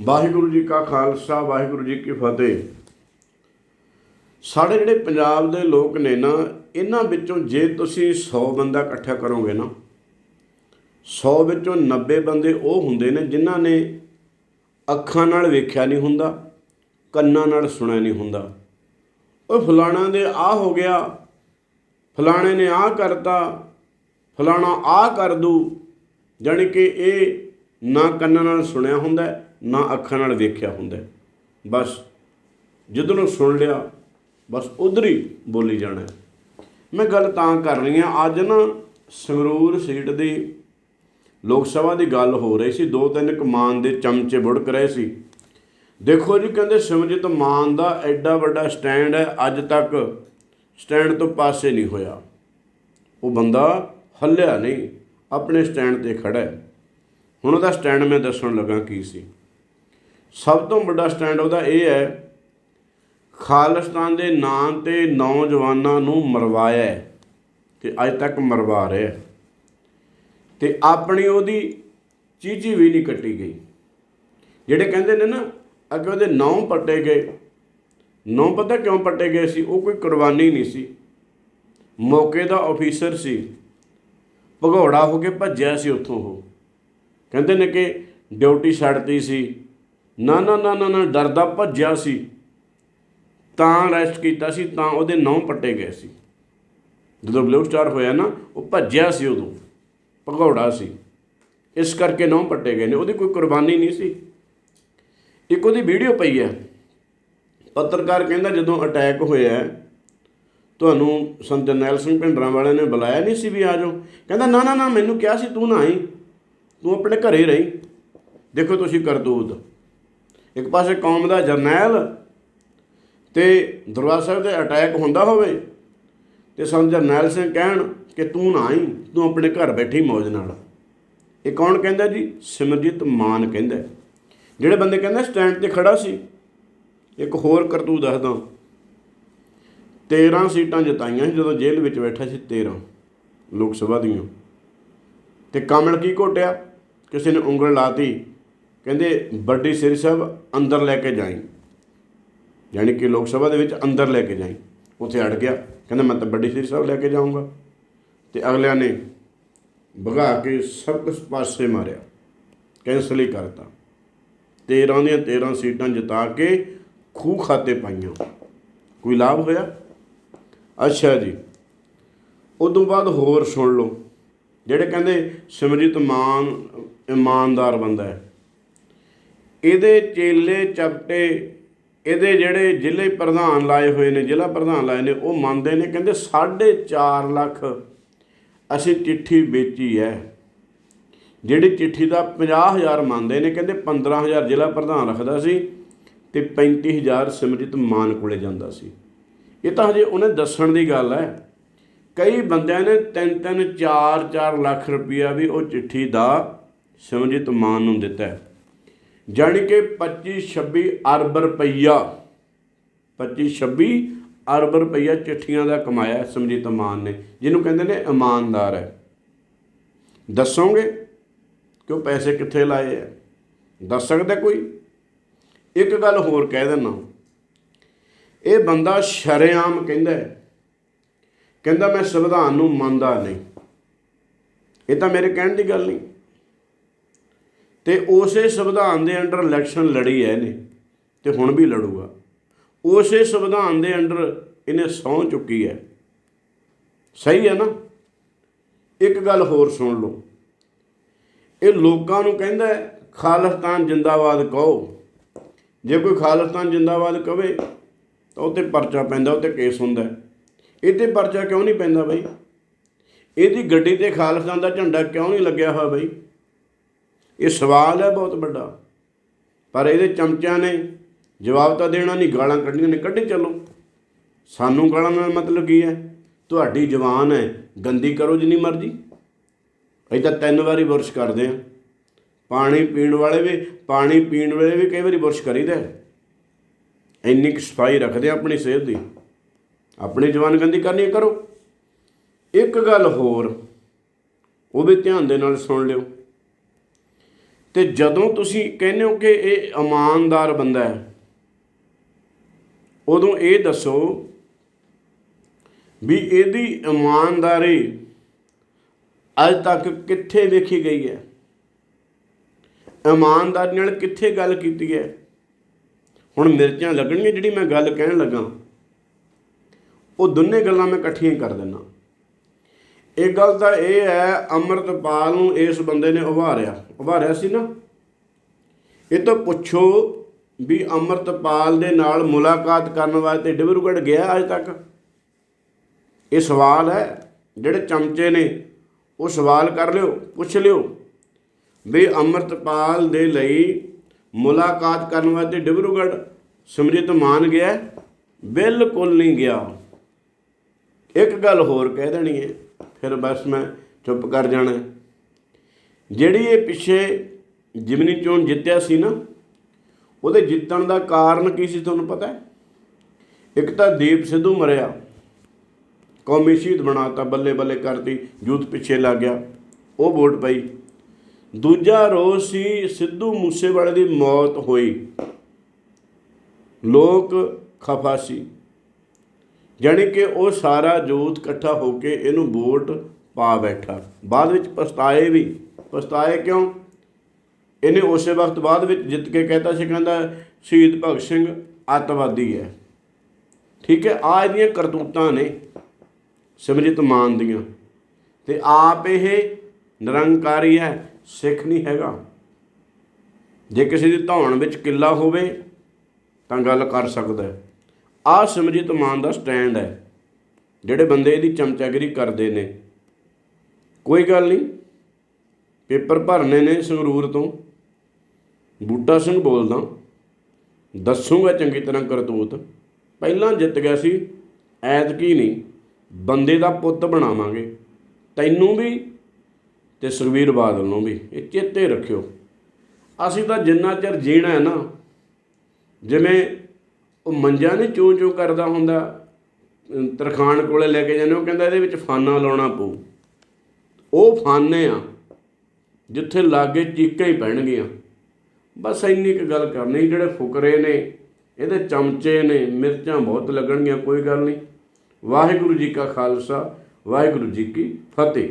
ਵਾਹਿਗੁਰੂ ਜੀ ਕਾ ਖਾਲਸਾ, ਵਾਹਿਗੁਰੂ ਜੀ ਕੀ ਫਤਿਹ। ਸਾਡੇ ਜਿਹੜੇ ਪੰਜਾਬ ਦੇ ਲੋਕ ਨੇ ਨਾ, ਇਹਨਾਂ ਵਿੱਚੋਂ ਜੇ ਤੁਸੀਂ 100 ਬੰਦਾ ਇਕੱਠਾ ਕਰੋਗੇ ਨਾ 100 ਵਿੱਚੋਂ 90 ਬੰਦੇ ਉਹ ਹੁੰਦੇ ਨੇ ਜਿਨ੍ਹਾਂ ਨੇ ਅੱਖਾਂ ਨਾਲ ਵੇਖਿਆ ਨਹੀਂ ਹੁੰਦਾ, ਕੰਨਾਂ ਨਾਲ ਸੁਣਿਆ ਨਹੀਂ ਹੁੰਦਾ। ਉਹ ਫਲਾਣਾ ਦੇ ਆ ਹੋ ਗਿਆ, ਫਲਾਣੇ ਨੇ ਆ ਕਰਤਾ, ਫਲਾਣਾ ਆ ਕਰ ਦੂ, ਜਾਣੀ ਕਿ ਇਹ ਨਾ ਕੰਨਾਂ ਨਾਲ ਸੁਣਿਆ ਹੁੰਦਾ ਨਾ ਅੱਖਾਂ ਨਾਲ ਵੇਖਿਆ ਹੁੰਦਾ। ਹੈ। ਬਸ ਜਿੱਧਰੋਂ ਸੁਣ ਲਿਆ, ਬਸ ਉਧਰ ਹੀ ਬੋਲੀ ਜਾਣਾ। ਮੈਂ ਗੱਲ ਤਾਂ ਕਰ ਰਹੀ ਹਾਂ, ਅੱਜ ਨਾ ਸੰਗਰੂਰ ਸੀਟ ਦੀ ਲੋਕ ਸਭਾ ਦੀ ਗੱਲ ਹੋ ਰਹੀ ਸੀ। ਦੋ ਤਿੰਨ ਕਮਾਨ ਦੇ ਚਮਚੇ ਬੁੜਕ ਰਹੇ ਸੀ। ਦੇਖੋ ਜੀ, ਕਹਿੰਦੇ ਸਿਮਰਜੀਤ ਮਾਨ ਦਾ ਐਡਾ ਵੱਡਾ ਸਟੈਂਡ ਹੈ, ਅੱਜ ਤੱਕ ਸਟੈਂਡ ਤੋਂ ਪਾਸੇ ਨਹੀਂ ਹੋਇਆ। ਉਹ ਬੰਦਾ ਹੱਲਿਆ ਨਹੀਂ, ਆਪਣੇ ਸਟੈਂਡ ਤੇ ਖੜਾ ਹੈ। ਹੁਣ ਉਹਦਾ ਸਟੈਂਡ ਮੈਂ ਦੱਸਣ ਲੱਗਾ ਕੀ ਸੀ। ਸਭ ਤੋਂ ਵੱਡਾ ਸਟੈਂਡ ਉਹਦਾ ਇਹ ਹੈ, ਖਾਲਿਸਤਾਨ ਦੇ ਨਾਂ ਤੇ ਨੌਜਵਾਨਾਂ ਨੂੰ ਮਰਵਾਇਆ ਹੈ ਤੇ ਅੱਜ ਤੱਕ ਮਰਵਾ ਰਿਹਾ ਹੈ। ਤੇ ਆਪਣੀ ਉਹਦੀ ਚੀਚੀ ਵੀ ਨਹੀਂ ਕੱਟੀ ਗਈ। ਜਿਹੜੇ ਕਹਿੰਦੇ ਨੇ ਨਾ, ਅੱਗੇ ਉਹਦੇ ਨੌ ਪੱਟੇ ਗਏ। ਨੌ ਪਤਾ ਕਿਉਂ ਪੱਟੇ ਗਏ ਸੀ? ਉਹ ਕੋਈ ਕੁਰਬਾਨੀ ਨਹੀਂ ਸੀ। ਮੌਕੇ ਦਾ ਅਫੀਸਰ ਸੀ। ਭਗੌੜਾ ਹੋ ਕੇ ਭੱਜਿਆ ਸੀ ਉੱਥੋਂ ਉਹ। ਕਹਿੰਦੇ ਨੇ ਕਿ ਡਿਊਟੀ ਛੱਡਤੀ ਸੀ। ਨਾ ਨਾ ਨਾ ਨਾ ਡਰਦਾ ਭੱਜਿਆ ਸੀ। ਤਾਂ ਅਰੈਸਟ ਕੀਤਾ ਸੀ, ਤਾਂ ਉਹਦੇ ਨੌ ਪੱਟੇ ਗਏ ਸੀ। ਜਦੋਂ ਬਲੂ ਸਟਾਰ ਹੋਇਆ ਨਾ, ਉਹ ਭੱਜਿਆ ਸੀ ਉਦੋਂ, ਭਗੌੜਾ ਸੀ। ਇਸ ਕਰਕੇ ਨੌ ਪੱਟੇ ਗਏ ਨੇ, ਉਹਦੀ ਕੋਈ ਕੁਰਬਾਨੀ ਨਹੀਂ ਸੀ। ਇੱਕ ਉਹਦੀ ਵੀਡੀਓ ਪਈ ਹੈ। ਪੱਤਰਕਾਰ ਕਹਿੰਦਾ, ਜਦੋਂ ਅਟੈਕ ਹੋਇਆ ਤੁਹਾਨੂੰ ਸੰਤ ਜਰਨੈਲ ਸਿੰਘ ਭਿੰਡਰਾਂ ਵਾਲਿਆਂ ਨੇ ਬੁਲਾਇਆ ਨਹੀਂ ਸੀ ਵੀ ਆ ਜਾਓ। ਕਹਿੰਦਾ, ਨਾ ਨਾ ਨਾ, ਮੈਨੂੰ ਕਿਹਾ ਸੀ, ਤੂੰ ਨਾ ਆਈ, ਤੂੰ ਆਪਣੇ ਘਰੇ ਰਹੀ। ਦੇਖੋ ਤੁਸੀਂ ਕਰਤੂਤ। ਇੱਕ ਪਾਸੇ ਕੌਮ ਦਾ ਜਰਨੈਲ ਤੇ ਦਰਬਾਰ ਸਾਹਿਬ ਦੇ ਅਟੈਕ ਹੁੰਦਾ ਹੋਵੇ ਤੇ ਸੰਤ ਜਰਨੈਲ ਸਿੰਘ ਕਹਿਣ ਕਿ ਤੂੰ ਨਾ ਆਈ, ਤੂੰ ਆਪਣੇ ਘਰ ਬੈਠੀ ਮੌਜ ਨਾਲ। ਇਹ ਕੌਣ ਕਹਿੰਦਾ ਜੀ? ਸਿਮਰਜੀਤ ਮਾਨ ਕਹਿੰਦਾ। ਜਿਹੜੇ ਬੰਦੇ ਕਹਿੰਦੇ ਸਟੈਂਡ ਤੇ ਖੜਾ ਸੀ, ਇੱਕ ਹੋਰ ਕਰਤੂ ਦੱਸਦਾ। 13 ਸੀਟਾਂ ਜਿਤਾਈਆਂ ਸੀ ਜਦੋਂ ਜੇਲ੍ਹ ਵਿੱਚ ਬੈਠਾ ਸੀ 13 ਲੋਕ ਸਭਾ ਦੀਆਂ। ਤੇ ਕਮਲ ਕੀ ਘੋਟਿਆ? ਕਿਸੇ ਨੇ ਉਂਗਲ ਲਾਤੀ। ਕਹਿੰਦੇ ਵੱਡੀ ਸ੍ਰੀ ਸਾਹਿਬ ਅੰਦਰ ਲੈ ਕੇ ਜਾਈ। ਯਾਨੀ ਕਿ ਲੋਕ ਸਭਾ ਦੇ ਵਿੱਚ ਅੰਦਰ ਲੈ ਕੇ ਜਾਈ। ਉੱਥੇ ਅੜ ਗਿਆ। ਕਹਿੰਦਾ ਮੈਂ ਤਾਂ ਵੱਡੀ ਸ੍ਰੀ ਸਾਹਿਬ ਲੈ ਕੇ ਜਾਊਂਗਾ। ਤੇ ਅਗਲਿਆਂ ਨੇ ਭਗਾ ਕੇ ਸਭ ਕੁਝ ਪਾਸੇ ਮਾਰਿਆ। ਕੈਂਸਲ ਹੀ ਕਰਤਾ। 13 ਦੀਆਂ 13 ਸੀਟਾਂ ਜਿਤਾ ਕੇ ਖੂਹ ਖਾਤੇ ਪਾਈਆਂ। ਕੋਈ ਲਾਭ ਹੋਇਆ? ਅੱਛਾ ਜੀ। ਉਦੋਂ ਬਾਅਦ ਹੋਰ ਸੁਣ ਲਓ। ਜਿਹੜੇ ਕਹਿੰਦੇ ਸਿਮਰਜੀਤ ਮਾਨ ਇਮਾਨਦਾਰ ਬੰਦਾ ਹੈ। ਇਹਦੇ ਚੇਲੇ, ਚਪਟੇ, ਇਹਦੇ ਜਿਹੜੇ ਜ਼ਿਲ੍ਹੇ ਪ੍ਰਧਾਨ ਲਾਏ ਹੋਏ ਨੇ, ਜ਼ਿਲ੍ਹਾ ਪ੍ਰਧਾਨ ਲਾਏ ਨੇ, ਉਹ ਮੰਨਦੇ ਨੇ, ਕਹਿੰਦੇ 4.5 ਲੱਖ ਅਸੀਂ ਚਿੱਠੀ ਵੇਚੀ ਹੈ। ਜਿਹੜੀ ਚਿੱਠੀ ਦਾ 50000 ਮੰਨਦੇ ਨੇ, ਕਹਿੰਦੇ 15000 ਜ਼ਿਲ੍ਹਾ ਪ੍ਰਧਾਨ ਰੱਖਦਾ ਸੀ ਤੇ 35000 ਸਿਮਰਜੀਤ ਮਾਨ ਕੋਲੇ ਜਾਂਦਾ ਸੀ। ਇਹ ਤਾਂ ਹਜੇ ਉਹਨੇ ਦੱਸਣ ਦੀ ਗੱਲ ਹੈ। ਕਈ ਬੰਦਿਆਂ ਨੇ 3-3 4-4 ਲੱਖ ਰੁਪਇਆ ਵੀ ਉਹ ਚਿੱਠੀ ਦਾ ਸਿਮਰਜੀਤ ਮਾਨ ਨੂੰ ਦਿੱਤਾ ਹੈ ਜਾਣੀ ਕਿ 25-26 ਅਰਬ ਰੁਪਈਆ 25-26 ਅਰਬ ਰੁਪਈਆ ਚਿੱਠੀਆਂ ਦਾ ਕਮਾਇਆ ਸਮਜੀਤ ਮਾਨ ਨੇ, ਜਿਹਨੂੰ ਕਹਿੰਦੇ ਨੇ ਇਮਾਨਦਾਰ ਹੈ। ਦੱਸੋਗੇ? ਕਿ ਉਹ ਪੈਸੇ ਕਿੱਥੇ ਲਾਏ ਆ? ਦੱਸ ਸਕਦਾ ਕੋਈ? ਇੱਕ ਗੱਲ ਹੋਰ ਕਹਿ ਦਿੰਦਾ ਇਹ ਬੰਦਾ ਸ਼ਰੇਆਮ ਕਹਿੰਦਾ ਕਹਿੰਦਾ ਮੈਂ ਸੰਵਿਧਾਨ ਨੂੰ ਮੰਨਦਾ ਨਹੀਂ। ਇਹ ਤਾਂ ਮੇਰੇ ਕਹਿਣ ਦੀ ਗੱਲ ਨਹੀਂ। ਤੇ ਉਸੇ ਸੰਵਿਧਾਨ ਦੇ ਅੰਡਰ ਇਲੈਕਸ਼ਨ ਲੜੀ ਹੈ ਇਹਨੇ, ਤੇ ਹੁਣ ਵੀ ਲੜੂਗਾ। ਉਸੇ ਸੰਵਿਧਾਨ ਦੇ ਅੰਡਰ ਇਹਨੇ ਸਹੁੰ ਚੁੱਕੀ ਹੈ। ਸਹੀ ਹੈ ਨਾ? ਇੱਕ ਗੱਲ ਹੋਰ ਸੁਣ ਲਓ। ਇਹ ਲੋਕਾਂ ਨੂੰ ਕਹਿੰਦਾ ਖਾਲਿਸਤਾਨ ਜਿੰਦਾਬਾਦ ਕਹੋ। ਜੇ ਕੋਈ ਖਾਲਿਸਤਾਨ ਜਿੰਦਾਬਾਦ ਕਵੇ ਤਾਂ ਉਹ 'ਤੇ ਪਰਚਾ ਪੈਂਦਾ ਉਹ 'ਤੇ ਕੇਸ ਹੁੰਦਾ ਹੈ। ਇਹ 'ਤੇ ਪਰਚਾ ਕਿਉਂ ਨਹੀਂ ਪੈਂਦਾ ਬਈ? ਇਹਦੀ ਗੱਡੀ ਤੇ ਖਾਲਿਸਤਾਨ ਦਾ ਝੰਡਾ ਕਿਉਂ ਨਹੀਂ ਲੱਗਿਆ ਹੋਇਆ ਬਈ? ਇਹ ਸਵਾਲ ਹੈ ਬਹੁਤ ਵੱਡਾ। ਪਰ ਇਹਦੇ ਚਮਚਿਆਂ ਨੇ ਜਵਾਬ ਤਾਂ ਦੇਣਾ ਨਹੀਂ ਗਾਲਾਂ ਕੱਢਣੀਆਂ ਨੇ ਕੱਢੀ ਚੱਲੋ। ਸਾਨੂੰ ਗਾਲਾਂ ਨਾਲ ਮਤਲਬ ਕੀ ਹੈ? ਤੁਹਾਡੀ ਜਵਾਨ ਹੈ ਗੰਦੀ ਕਰੋ ਜਿੰਨੀ ਮਰਜ਼ੀ। ਅਸੀਂ ਤਾਂ ਤਿੰਨ ਵਾਰੀ ਬੁਰਸ਼ ਕਰਦੇ ਆ ਪਾਣੀ ਪੀਣ ਵਾਲੇ ਵੀ ਪਾਣੀ ਪੀਣ ਵੇਲੇ ਵੀ ਕਈ ਵਾਰੀ ਬੁਰਸ਼ ਕਰੀਦਾ ਇੰਨੀ ਕੁ ਸਫ਼ਾਈ ਰੱਖਦੇ ਆ ਆਪਣੀ ਸਿਹਤ ਦੀ। ਆਪਣੀ ਜਵਾਨ ਗੰਦੀ ਕਰਨੀ ਹੈ, ਕਰੋ। ਇੱਕ ਗੱਲ ਹੋਰ ਉਹ ਵੀ ਧਿਆਨ ਦੇ ਨਾਲ ਸੁਣ ਲਿਓ। ਤੇ ਜਦੋਂ ਤੁਸੀਂ ਕਹਿੰਦੇ ਹੋ ਕਿ ਇਹ ਇਮਾਨਦਾਰ ਬੰਦਾ ਹੈ, ਉਦੋਂ ਇਹ ਦੱਸੋ ਵੀ ਇਹਦੀ ਇਮਾਨਦਾਰੀ ਅੱਜ ਤੱਕ ਕਿੱਥੇ ਵੇਖੀ ਗਈ ਹੈ? ਇਮਾਨਦਾਰੀ ਨਾਲ ਕਿੱਥੇ ਗੱਲ ਕੀਤੀ ਹੈ? ਹੁਣ ਮਿਰਚਾਂ ਲੱਗਣਗੀਆਂ ਜਿਹੜੀ ਮੈਂ ਗੱਲ ਕਹਿਣ ਲੱਗਾ, ਉਹ ਦੋਨੇ ਗੱਲਾਂ ਮੈਂ ਇਕੱਠੀਆਂ ਕਰ ਦਿੰਦਾ। ਇਹ ਗੱਲ ਤਾਂ ਇਹ ਹੈ, ਅੰਮ੍ਰਿਤਪਾਲ ਨੂੰ ਇਸ ਬੰਦੇ ਨੇ ਉਭਾਰਿਆ। ਉਭਾਰਿਆ ਸੀ ਨਾ। ਇਹ ਤਾਂ ਪੁੱਛੋ ਵੀ ਅੰਮ੍ਰਿਤਪਾਲ ਦੇ ਨਾਲ ਮੁਲਾਕਾਤ ਕਰਨ ਵਾਸਤੇ ਡਿਬਰੂਗੜ੍ਹ ਗਿਆ ਅੱਜ ਤੱਕ? ਇਹ ਸਵਾਲ ਹੈ, ਜਿਹੜੇ ਚਮਚੇ ਨੇ, ਉਹ ਸਵਾਲ ਕਰ ਲਿਓ, ਪੁੱਛ ਲਿਓ। ਵੀ ਅੰਮ੍ਰਿਤਪਾਲ ਦੇ ਲਈ ਮੁਲਾਕਾਤ ਕਰਨ ਵਾਸਤੇ ਡਿਬਰੂਗੜ੍ਹ ਸਮਰਿਤ ਮਾਨ ਗਿਆ ਬਿਲਕੁਲ ਨਹੀਂ ਗਿਆ। ਇੱਕ ਗੱਲ ਹੋਰ ਕਹਿ ਦੇਣੀ ਹੈ, ਫਿਰ ਬਸ ਮੈਂ ਚੁੱਪ ਕਰ ਜਾਣਾ ਜਿਹੜੀ ਇਹ ਪਿੱਛੇ ਜਿਮਨੀ ਚੋਣ ਜਿੱਤਿਆ ਸੀ ਨਾ, ਉਹਦੇ ਜਿੱਤਣ ਦਾ ਕਾਰਨ ਕੀ ਸੀ ਤੁਹਾਨੂੰ ਪਤਾ ਹੈ? ਇੱਕ ਤਾਂ ਦੀਪ ਸਿੱਧੂ ਮਰਿਆ, ਕੌਮੀ ਸ਼ਹੀਦ ਬਣਾਤਾ ਬੱਲੇ ਬੱਲੇ ਕਰਤੀ, ਯੂਥ ਪਿੱਛੇ ਲੱਗ ਗਿਆ, ਉਹ ਵੋਟ ਪਈ। ਦੂਜਾ ਰੋਸ ਸੀ ਸਿੱਧੂ ਮੂਸੇਵਾਲੇ ਦੀ ਮੌਤ ਹੋਈ। ਲੋਕ ਖਫਾ ਸੀ। ਜਾਣੀ ਕਿ ਉਹ ਸਾਰਾ ਜੋਤ ਇਕੱਠਾ ਹੋ ਕੇ ਇਹਨੂੰ ਵੋਟ ਪਾ ਬੈਠਾ। ਬਾਅਦ ਵਿੱਚ ਪਛਤਾਏ ਵੀ। ਪਛਤਾਏ ਕਿਉਂ? ਇਹਨੇ ਉਸੇ ਵਕਤ ਬਾਅਦ ਵਿੱਚ ਜਿੱਤ ਕੇ ਕਹਿਤਾ ਸੀ, ਕਹਿੰਦਾ, ਸ਼ਹੀਦ ਭਗਤ ਸਿੰਘ ਅੱਤਵਾਦੀ ਹੈ। ਠੀਕ ਹੈ ਆ ਇਹਦੀਆਂ ਕਰਤੂਤਾਂ ਨੇ ਸਿਮਰਜੀਤ ਮਾਨ ਦੀਆਂ। ਤੇ ਆਪ ਇਹ ਨਿਰੰਕਾਰੀ ਹੈ, ਸਿੱਖ ਨਹੀਂ ਹੈਗਾ। ਜੇ ਕਿਸੇ ਦੀ ਧੌਣ ਵਿੱਚ ਕਿੱਲਾ ਹੋਵੇ, ਤਾਂ ਗੱਲ ਕਰ ਸਕਦਾ ਹੈ। ਆ ਸਿਮਰਜੀਤ ਮਾਨ ਦਾ ਸਟੈਂਡ ਹੈ, ਜਿਹੜੇ ਬੰਦੇ ਇਹਦੀ ਚਮਚਾਗਿਰੀ ਕਰਦੇ ਨੇ। ਕੋਈ ਗੱਲ ਨਹੀਂ ਪੇਪਰ ਭਰਨੇ ਨੇ ਸੰਗਰੂਰ ਤੋਂ। ਬੂਟਾ ਸਿੰਘ ਬੋਲਦਾ, ਦੱਸੂਗਾ ਚੰਗੀ ਤਰ੍ਹਾਂ ਕਰਤੂਤ। ਪਹਿਲਾਂ ਜਿੱਤ ਗਿਆ ਸੀ, ਐਤਕੀ ਨਹੀਂ, ਬੰਦੇ ਦਾ ਪੁੱਤ ਬਣਾਵਾਂਗੇ। ਤੈਨੂੰ ਵੀ ਤੇ ਸੁਖਬੀਰ ਬਾਦਲ ਨੂੰ ਵੀ, ਇਹ ਚੇਤੇ ਰੱਖਿਓ। ਅਸੀਂ ਤਾਂ ਜਿੰਨਾ ਚਿਰ ਜੀਣਾ ਹੈ ਨਾ, ਜਿਵੇਂ ਉਹ ਮੰਜਾ ਨਹੀਂ ਚੂੰ ਚੂ ਕਰਦਾ ਹੁੰਦਾ ਅਮ ਤਰਖਾਣ ਕੋਲੇ ਲੈ ਕੇ ਜਾਂਦੇ, ਉਹ ਕਹਿੰਦਾ ਇਹਦੇ ਵਿੱਚ ਫਾਨਾ ਲਾਉਣਾ ਪਊ। ਉਹ ਫਾਨੇ ਆ। ਜਿੱਥੇ ਲਾਗੇ ਚੀਕਾਂ ਹੀ ਪੈਣਗੀਆਂ। ਬਸ ਇੰਨੀ ਕੁ ਗੱਲ ਕਰਨੀ, ਜਿਹੜੇ ਫੁਕਰੇ ਨੇ, ਇਹਦੇ ਚਮਚੇ ਨੇ, ਮਿਰਚਾਂ ਬਹੁਤ ਲੱਗਣਗੀਆਂ, ਕੋਈ ਗੱਲ ਨਹੀਂ। ਵਾਹਿਗੁਰੂ ਜੀ ਕਾ ਖਾਲਸਾ, ਵਾਹਿਗੁਰੂ ਜੀ ਕੀ ਫਤਿਹ।